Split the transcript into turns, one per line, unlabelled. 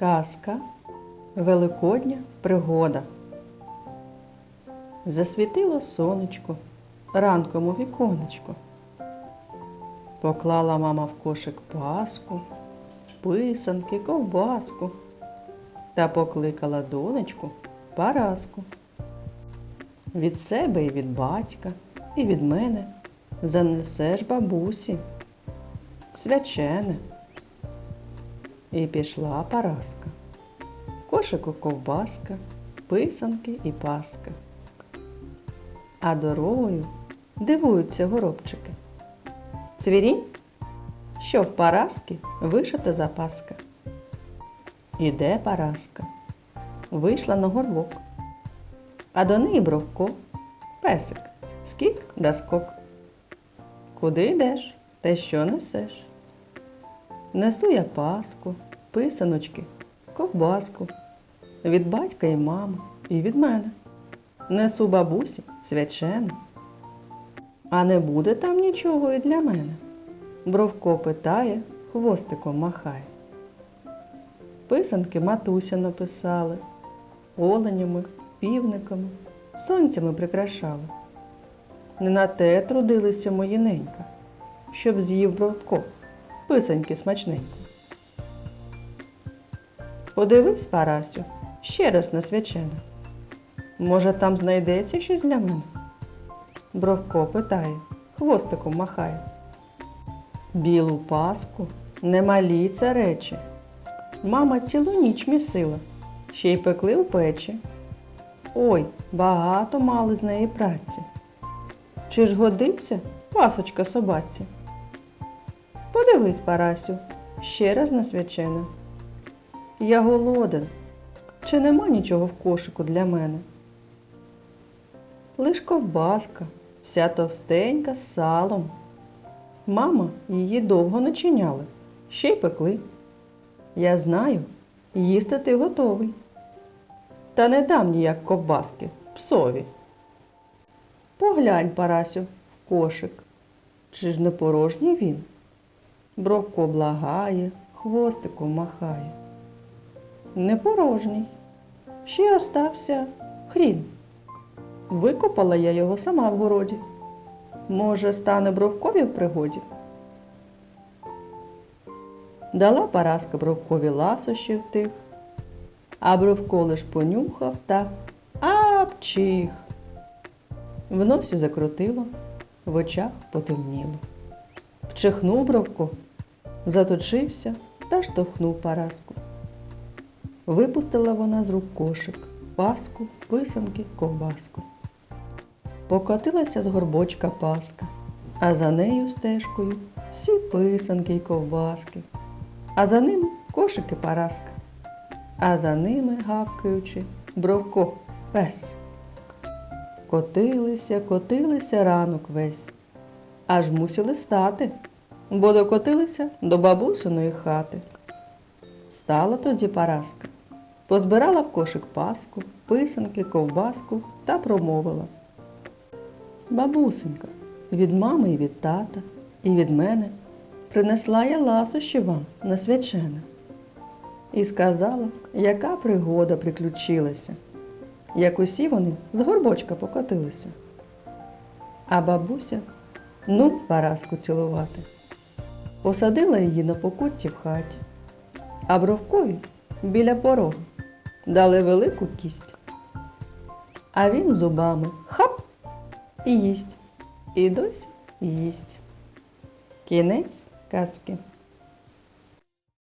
Казка Великодня пригода. Засвітило сонечко ранком у віконечко. Поклала мама в кошик паску, писанки, ковбаску та покликала донечку Параску. Від себе і від батька, і від мене занесеш бабусі свячене. І пішла Параска. Кошику ковбаска, писанки і паска. А дорогою дивуються горобчики. Цвірінь, що в Параски вишита запаска. Іде Параска, вийшла на горбок, а до неї бровко, песик, скік да скок. Куди йдеш, те що несеш? Несу я паску, писаночки, ковбаску. Від батька і мами, і від мене. Несу бабусі свячену. А не буде там нічого і для мене. Бровко питає, хвостиком махає. Писанки матуся написали, оленями, півниками, сонцями прикрашали. Не на те трудилися мої ненька, щоб з'їв бровко писаньки смачненько. Подивись, Парасю, ще раз на свячене. Може, там знайдеться щось для мене? Бровко питає, хвостиком махає. Білу паску немалі це речі. Мама цілу ніч місила, ще й пекли у печі. Ой, багато мали з неї праці. Чи ж годиться пасочка собаці? Подивись, Парасю, ще раз на свячене. Я голоден. Чи нема нічого в кошику для мене? Лиш ковбаска, вся товстенька з салом. Мама її довго начиняли, ще й пекли. Я знаю, їсти ти готовий. Та не дам ніяк ковбаски псові. Поглянь, Парасю, в кошик. Чи ж не порожній він? Бровко благає, хвостиком махає. Не порожній. Ще остався хрін. Викопала я його сама в городі. Може, стане бровкові в пригоді. Дала Параска бровкові ласощів тих, а бровко лиш понюхав та апчих. В носі закрутило, в очах потемніло. Вчихнув бровко, заточився та штовхнув Параску. Випустила вона з рук кошик, паску, писанки, ковбаску. Покотилася з горбочка паска, а за нею стежкою всі писанки й ковбаски, а за ним кошики Параска, а за ними, гавкаючи, бровко пес. Котилися, котилися ранок весь, аж мусили стати, бо докотилися до бабусиної хати. Стала тоді Параска, позбирала в кошик паску, писанки, ковбаску та промовила. Бабусенька, від мами і від тата, і від мене принесла я ласощі вам на свячене. І сказала, яка пригода приключилася, як усі вони з горбочка покотилися. А бабуся, ну, Параску цілувати, посадила її на покутті в хаті, а бровкові біля порога дали велику кість. А він зубами хап і їсть, і досі їсть. Кінець казки.